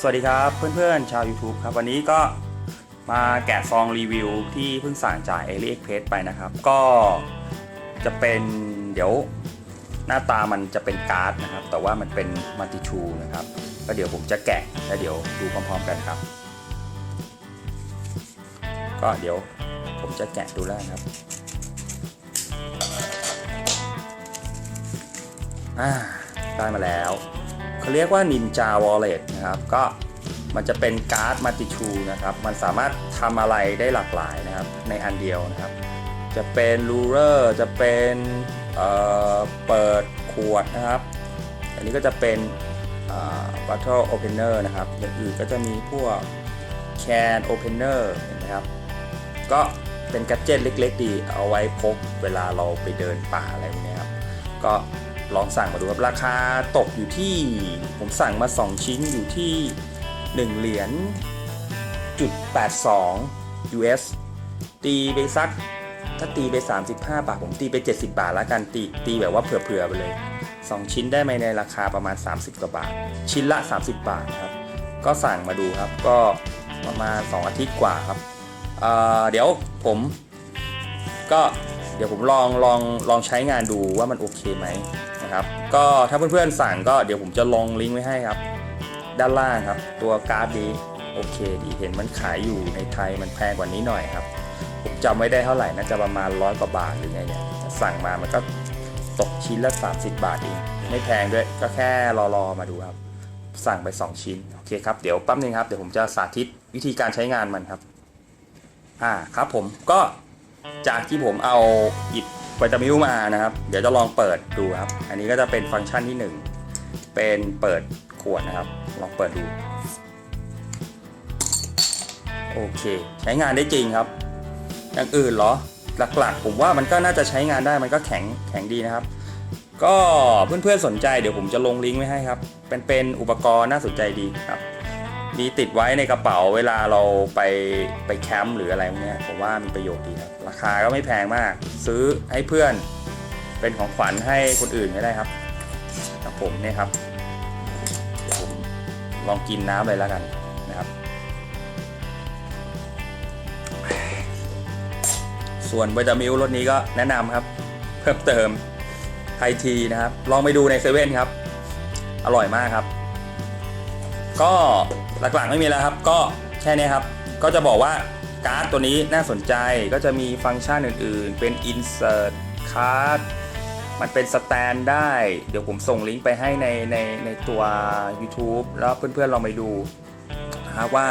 สวัสดีครับเพื่อนๆ ชาว YouTube ครับ วันนี้ก็มาแกะซองรีวิวที่เพิ่งสั่งจาก AliExpress ไปนะครับ ก็จะเป็นเดี๋ยวหน้าตามันจะเป็นการ์ดนะครับ แต่ว่ามันเป็นมัลติชูนะครับ ก็เดี๋ยวผมจะแกะแล้วเดี๋ยวดูพร้อมๆกันครับ ก็เดี๋ยวผมจะแกะดูแล้วครับอ่าได้มาแล้ว เขาเรียกว่า Ninja Wallet นะครับก็มันจะเป็นการ์ดมัลติชูนะครับ มันสามารถทำอะไรได้หลากหลายนะครับในอันเดียวนะครับ จะเป็นรูเลอร์จะเป็นเอ่อเปิดขวดนะครับ อันนี้ก็จะเป็นเอ่อ bottle opener นะครับอย่างอื่นก็จะมีพวก can opener เห็นไหมครับ ก็เป็นแกดเจตเล็กๆดีเอาไว้พกเวลาเราไปเดินป่าอะไรพวกนี้ครับ ก็ ลองสั่งมาดูครับราคาตกอยู่ที่ผมสั่งมา 2 ชิ้นอยู่ที่ 1 เหรียญจุด82 US ตีไปสักถ้าตีไป 35 บาท ผมตีไป 70 บาทแล้วกันตีตีแบบว่าเผื่อๆไปเลย 2 ชิ้นได้ไหมในราคาประมาณ 30 กว่าบาท ชิ้นละ 30 บาทครับ ก็สั่งมาดูครับก็ประมาณ 2 อาทิตย์กว่าครับเเดี๋ยวผมก็เดี๋ยวผมลองลองลองใช้งานดูว่ามันโอเคไหม นะครับ ก็ถ้าเพื่อนๆสั่งก็เดี๋ยวผมจะลงลิงก์ไว้ให้ครับ ด้านล่างครับ ตัวการ์ดดีโอเคดีเห็นมันขายอยู่ในไทยมันแพงกว่านี้หน่อยครับ ผมจำไม่ได้เท่าไหร่น่าจะประมาณร้อยกว่าบาทหรือไงเนี่ยสั่งมามันก็ตกชิ้นละ 30 บาทเองไม่แพงด้วยก็แค่รอรอมาดูครับ สั่งไป 2 ชิ้นโอเคครับเดี๋ยวแป๊บนึงครับเดี๋ยวผมจะสาธิตวิธีการใช้งานมันครับอ่าครับผมก็จากที่ผมเอาหยิบ วิตามิลมานะครับ เดี๋ยวจะลองเปิดดูครับ อันนี้ก็จะเป็นฟังก์ชันที่ 1 เป็นเปิดขวดนะครับ ลองเปิดดู โอเค ใช้งานได้จริงครับ อย่างอื่นเหรอ หลักๆ ผมว่ามันก็น่าจะใช้งานได้มันก็แข็งแข็งดีนะครับ ก็เพื่อนๆสนใจเดี๋ยวผมจะลงลิงก์ไว้ให้ครับ เป็นเป็นอุปกรณ์น่าสนใจดีครับ มีติดไว้ในกระเป๋าเวลาเราไปไปแคมป์หรืออะไรพวกนี้ผมว่ามีประโยชน์ดีครับ ราคาก็ไม่แพงมาก ซื้อให้เพื่อนเป็นของขวัญให้คนอื่นก็ได้ครับครับผมเนี่ยครับเดี๋ยวผมลองกินน้ำเลยแล้วกันนะครับ ส่วนวิตามิลรสนี้ก็แนะนำครับ เพิ่มเติมไททีนะครับ ลองไปดูในเซเว่นครับ อร่อยมากครับ ก็ หลักๆไม่มีแล้วครับ ก็แค่นี้ครับ ก็จะบอกว่าการ์ดตัวนี้น่าสนใจก็จะมีฟังก์ชันอื่นๆ เป็น insert card มันเป็นสแตนได้ เดี๋ยวผมส่งลิงก์ไปให้ในในในตัว YouTube แล้วเพื่อนๆลองไปดูนะครับว่า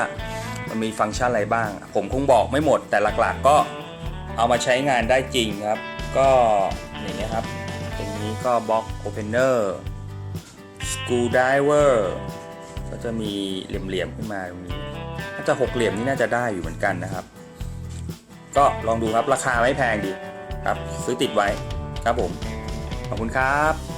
มันมีฟังก์ชันอะไรบ้าง ผมคงบอกไม่หมดแต่หลักๆก็เอามาใช้งานได้จริงครับ ก็อย่างเงี้ครับตรงนี้ก็บล็อกโอเพนเนอร์สกูไดเวอร์ ก็จะมีเหลี่ยมๆขึ้นมาตรงนี้น่าจะหกเหลี่ยมนี่น่าจะได้อยู่เหมือนกันนะครับ ก็ลองดูครับราคาไม่แพงดีครับ ซื้อติดไว้ครับผมขอบคุณครับ